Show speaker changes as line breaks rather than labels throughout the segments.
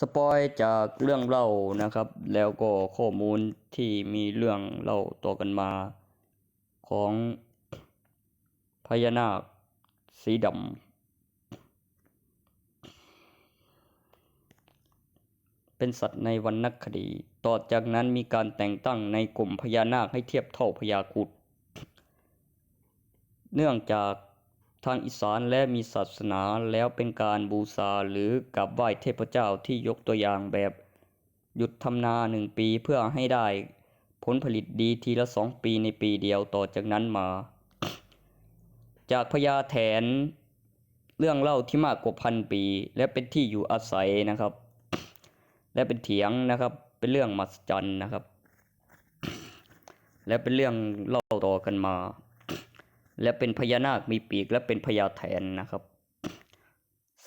สปอยจากเรื่องเล่านะครับ แล้วก็ข้อมูลที่มีเรื่องเล่าต่อกันมา ของพญานาคสีดำเป็นสัตว์ในวรรณคดี ต่อจากนั้นมีการแต่งตั้งในกลุ่มพญานาคให้เทียบเท่าพญาครุฑเนื่องจาก ทางอีสานและมีศาสนาแล้วเป็นการบูชาหรือกราบไหว้เทพเจ้าที่ยกตัวอย่างแบบ หยุดทำนาหนึ่งปีเพื่อให้ได้ ผลผลิตดีทีละสองปีในปีเดียวต่อจากนั้นมา จากพญาแถน เรื่องเล่าที่มากกว่าพันปี และเป็นที่อยู่อาศัยนะครับ และเป็นเถียงนะครับ เป็นเรื่องมหัศจรรย์นะครับ และเป็นเรื่องเล่าต่อกันมา และเป็นพญานาคมีปีกและเป็นพญาแถนนะครับ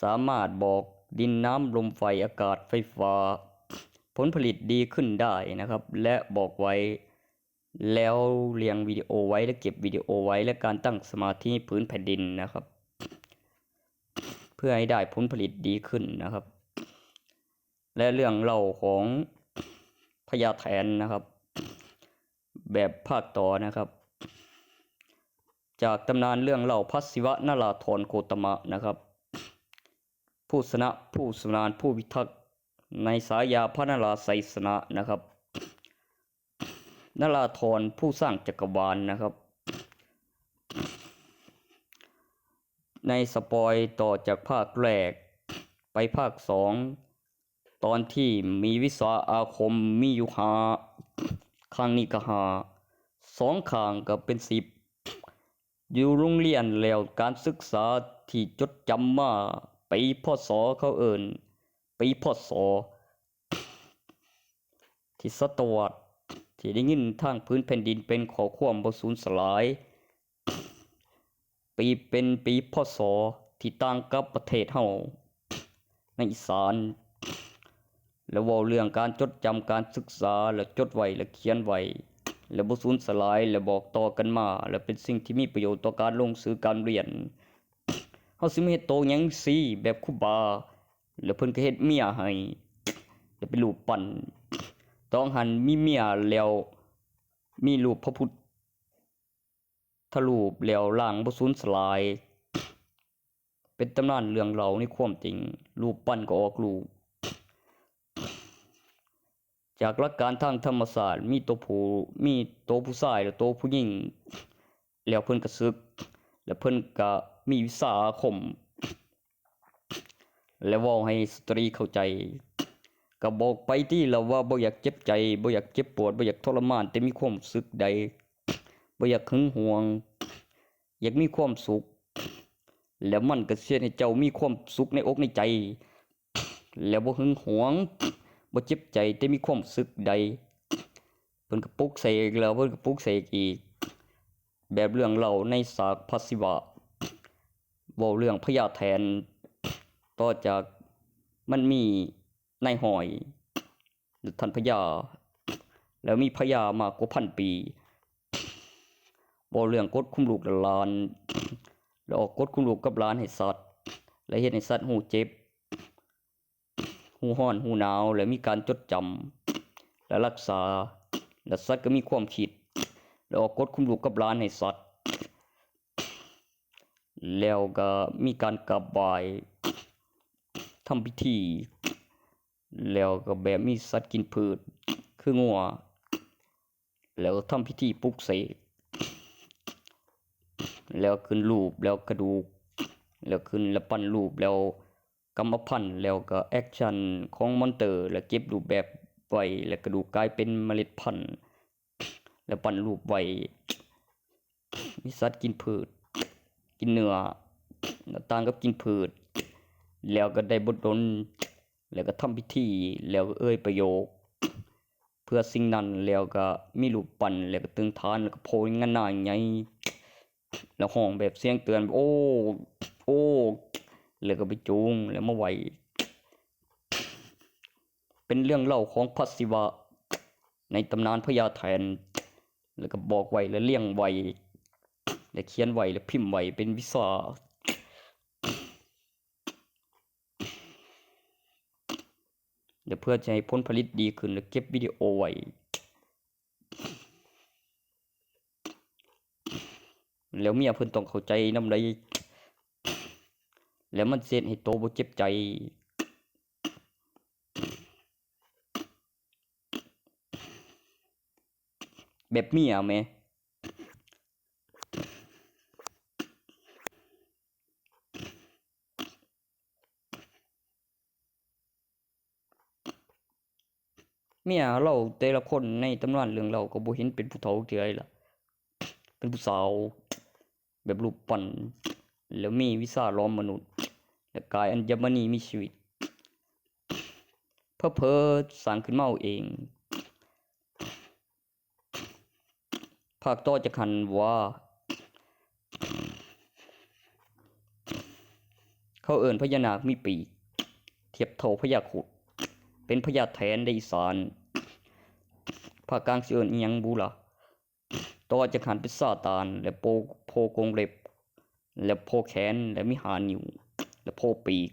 สามารถบอกดินน้ำลมไฟอากาศไฟฟ้า ผลผลิตดีขึ้นได้นะครับ และบอกไว้แล้วเรียงวิดีโอไว้และเก็บวิดีโอไว้และการตั้งสมาธิพื้นแผ่นดินนะครับ เพื่อให้ได้ผลผลิตดีขึ้นนะครับ และเรื่องเล่าของพญาแถนนะครับ แบบภาคต่อนะครับ จากตำนานเรื่องเล่าพระศิวะนาราธรโคตมะนะครับ ผู้สนะผู้สนานผู้พิทักษ์ในสายาพระนราไสยสนะนะครับนาราธรผู้สร้างจักรวาลนะครับ ในสปอยต่อจากภาคแรก ไปภาคสองตอนที่มีวิสาอาคมมีอยู่หาข้างนี้ก็หาสองข้างก็เป็นสิบ อยู่โรงเรียนแล้วการศึกษาที่จดจำมาปีพศเขาเอิญปีพศที่ศตวรรษที่ได้ยินทางพื้นแผ่นดินเป็นขอความบสูญสลาย ปีเป็นปีพศที่ต่างกับประเทศเฮาในอีสาน แล้วว่าเรื่องการจดจำการศึกษาและจดไว้และเขียนไว้ และบ่สูญสลายและบอกต่อกันมา และเป็นสิ่งที่มีประโยชน์ต่อการลงสื่อการเรียนเฮาสิมาเฮ็ดโตหยังซี่แบบครูบา แล้วเพิ่นก็เฮ็ดเมียให้แล้วเป็นรูปปั้นต้องหันมีเมียแล้วมีรูปพระพุทธรูปแล้วร่างบ่สูญสลาย เป็นตำนานเรื่องเล่าในความจริง รูปปั้นก็ออกลูก จากหลักการทางธรรมศาสตร์มีตัวผู้มีตัวผู้ชายและตัวผู้หญิงแล้วเพิ่นก็ศึก แล้วเพิ่นก็มีวิสาคม แล้วเว้าให้สตรีเข้าใจก็บอกไปที่เราว่าบ่อยากเจ็บใจบ่อยากเจ็บปวดบ่อยากทรมาน แต่มีความสึกใดบ่อยากหึงหวง อยากมีความสุข แล้วมันก็เสียให้เจ้ามีความสุขในอกในใจ แล้วบ่หึงหวง บ่เจ็บใจแต่มีความสึกใดเพิ่นก็ปลุกเสกแล้วเพิ่นก็ปลุกเสกอีก แบบเรื่องเล่าในสากพระศิวะเว้าเรื่องพญาแถนต่อจากมันมีนายหอยท่านพญาแล้วมีพญามากกว่าพันปีเว้าเรื่องกดคุมลูกละหลาน แล้วออกกดคุมลูกกับหลานให้สัตว์ และเฮ็ดให้สัตว์หูเจ็บ หูห้อนหูหนาว และมีการจดจำและรักษา และสัตว์ก็มีความคิด แล้วออกกฎคุมลูกกับหลานให้สัตว์ แล้วก็มีการกราบไหว้ทำพิธี แล้วก็แบบมีสัตว์กินพืช คืองัว แล้วทำพิธีปลุกเสกแล้วขึ้นรูปแล้วกระดูก แล้วขึ้นแล้วปั้นรูปแล้ว กรรมพันธุ์แล้วก็แอคชั่นของมอนเตอร์ แล้วเก็บรูปแบบไว้แล้วกระดูกกลายเป็นเมล็ดพันธุ์ แล้วปั้นรูปไว้มีสัตว์กินพืช กินเนื้อแล้วต่างกับกินพืช แล้วก็ได้บทดลแล้วก็ทำพิธี แล้วก็เอ่ยประโยค เพื่อสิ่งนั้นแล้วก็มีรูปปั้นแล้วก็ตึงฐานแล้วก็โพยงานหน้าใหญ่แล้วห้องแบบเสียงเตือน โอ้ โอ้ แล้วก็ไปจูงแล้วมาไหวเป็นเรื่องเล่าของพระศิวะ ในตำนานพญาแถนแล้วก็บอกไว้แล้วเลี้ยงไว้แล้วเขียนไว้แล้วพิมพ์ไว้เป็นวิสาเดี๋ยวเพื่อจะให้ผลผลิตดีขึ้นแล้วเก็บวิดีโอไว้แล้วเมียเพิ่นต้องเข้าใจน้ำใด แล้วมันเส็ดให้โตบ่เจ็บใจ แบบเมียแหมเมียเราแต่ละคนในตำนานเรื่องเราก็บ่เห็นเป็นผู้เฒ่าเทื่อใดล่ะ เป็นผู้สาว แบบรูปปั้นแล้วมีวิชาล้อมมนุษย์ และกายอัญมณีมีชีวิต เพอเพอสร้างขึ้นมาเอาเองภาคต่อจากหันว่าเขาเอิ้นพญานาคมีปีก เทียบเท่าพญาครุฑเป็นพญาแถนในอีสานภาคกลางสิเอิ้นอิหยังบุล่ะต่อจากหันเป็นซาตาน และโปโพกรงเล็บ และโพแขนและมีหานิว และโพปีก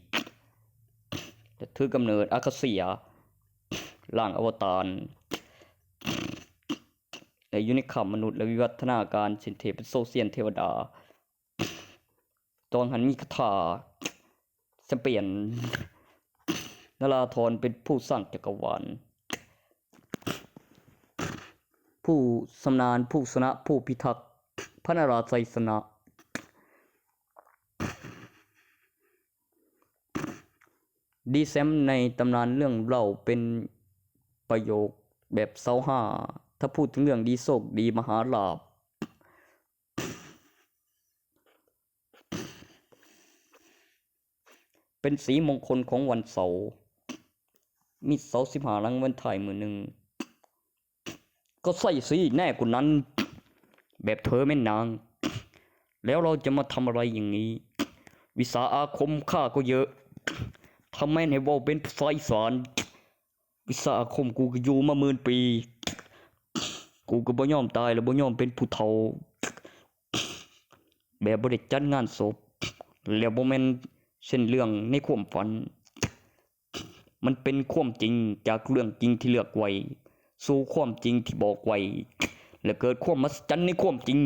และถือกำเนิดอาคาเซียร่างอวตารและอยู่ในขัมมนุษย์และวิวัฒนาการเชนเทพเป็นโซเซียนเทวดาตอนหันมีคาถาจะเปลี่ยนนราธรเป็นผู้สร้างจักรวาลผู้สำนาญผู้สนะผู้พิทักษ์พระนราไซสนะ ดีแซมในตำนานเรื่องเล่าเป็นประโยคแบบเศร้าห้า ถ้าพูดถึงเรื่องดีโศกดีมหาลาภเป็นสีมงคลของวันเสาร์ มีเสาสิบหาลังวันถ่ายมือหนึ่ง ก็ใส่สีแน่กว่านั้น แบบเธอแม่นาง แล้วเราจะมาทำอะไรอย่างนี้ วิสาอาคมข้าก็เยอะ ทำไมให้ว่าเป็นภาษาอีสานวิสาอาคมกูก็อยู่มาหมื่นปี กูก็บ่ยอมตายแล้วบ่ยอมเป็นผู้เฒ่า แบบบ่ได้จัดงานศพแล้วบ่แม่นเช่นเรื่องในความฝัน มันเป็นความจริงจากเรื่องจริงที่เลือกไว้ สู่ความจริงที่บอกไว้ และเกิดความมหัศจรรย์ในความจริง